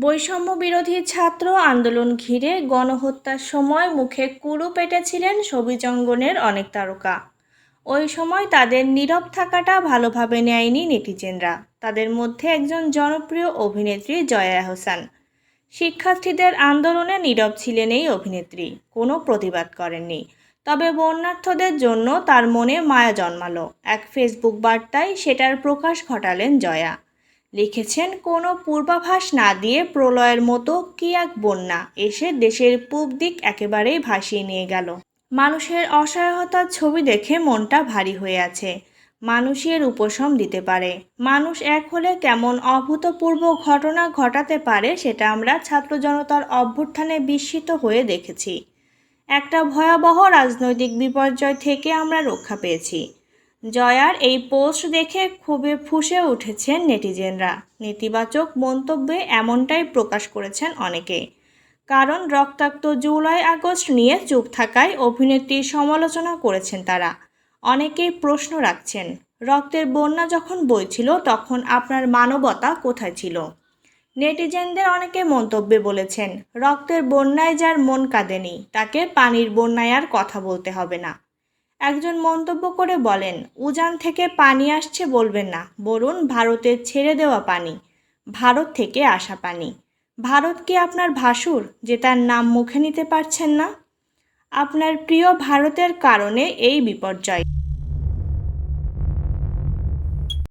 বৈষম্য বিরোধী ছাত্র আন্দোলন ঘিরে গণহত্যার সময় মুখে কুলু পেটেছিলেন ছবিচঙ্গনের অনেক তারকা। ওই সময় তাদের নীরব থাকাটা ভালোভাবে নেয়নি নেটিজেনরা। তাদের মধ্যে একজন জনপ্রিয় অভিনেত্রী জয়া হোসেন। শিক্ষার্থীদের আন্দোলনে নীরব ছিলেন এই অভিনেত্রী, কোনো প্রতিবাদ করেননি। তবে বন্যার্থদের জন্য তার মনে মায়া জন্মালো। এক ফেসবুক বার্তায় সেটার প্রকাশ ঘটালেন জয়া। লিখেছেন, কোনো পূর্বাভাস না দিয়ে প্রলয়ের মতো কি এক বন্যা এসে দেশের পূব দিক একেবারেই ভাসিয়ে নিয়ে গেল। মানুষের অসহায়তার ছবি দেখে মনটা ভারী হয়ে আছে। মানুষের উপশম দিতে পারে। মানুষ এক হলে কেমন অভূতপূর্ব ঘটনা ঘটাতে পারে সেটা আমরা ছাত্র জনতার অভ্যুত্থানে বিস্মিত হয়ে দেখেছি। একটা ভয়াবহ রাজনৈতিক বিপর্যয় থেকে আমরা রক্ষা পেয়েছি। জয়ার এই পোস্ট দেখে খুবই ফুঁসে উঠেছেন নেটিজেনরা। নেতিবাচক মন্তব্যে এমনটাই প্রকাশ করেছেন অনেকে। কারণ রক্তাক্ত জুলাই আগস্ট নিয়ে চুপ থাকায় অভিনেত্রীর সমালোচনা করেছেন তারা। অনেকেই প্রশ্ন রাখছেন, রক্তের বন্যা যখন বইছিল তখন আপনার মানবতা কোথায় ছিল? নেটিজেনদের অনেকে মন্তব্যে বলেছেন, রক্তের বন্যায় যার মন কাঁদেনি, তাকে পানির বন্যায় আর কথা বলতে হবে না। একজন মন্তব্য করে বলেন, উজান থেকে পানি আসছে বলবেন না বলুন ভারতের ছেড়ে দেওয়া পানি, ভারত থেকে আসা পানি। ভারত কি আপনার ভাসুর, যে তার নাম মুখে নিতে পারছেন না? আপনার প্রিয় ভারতের কারণে এই বিপর্যয়।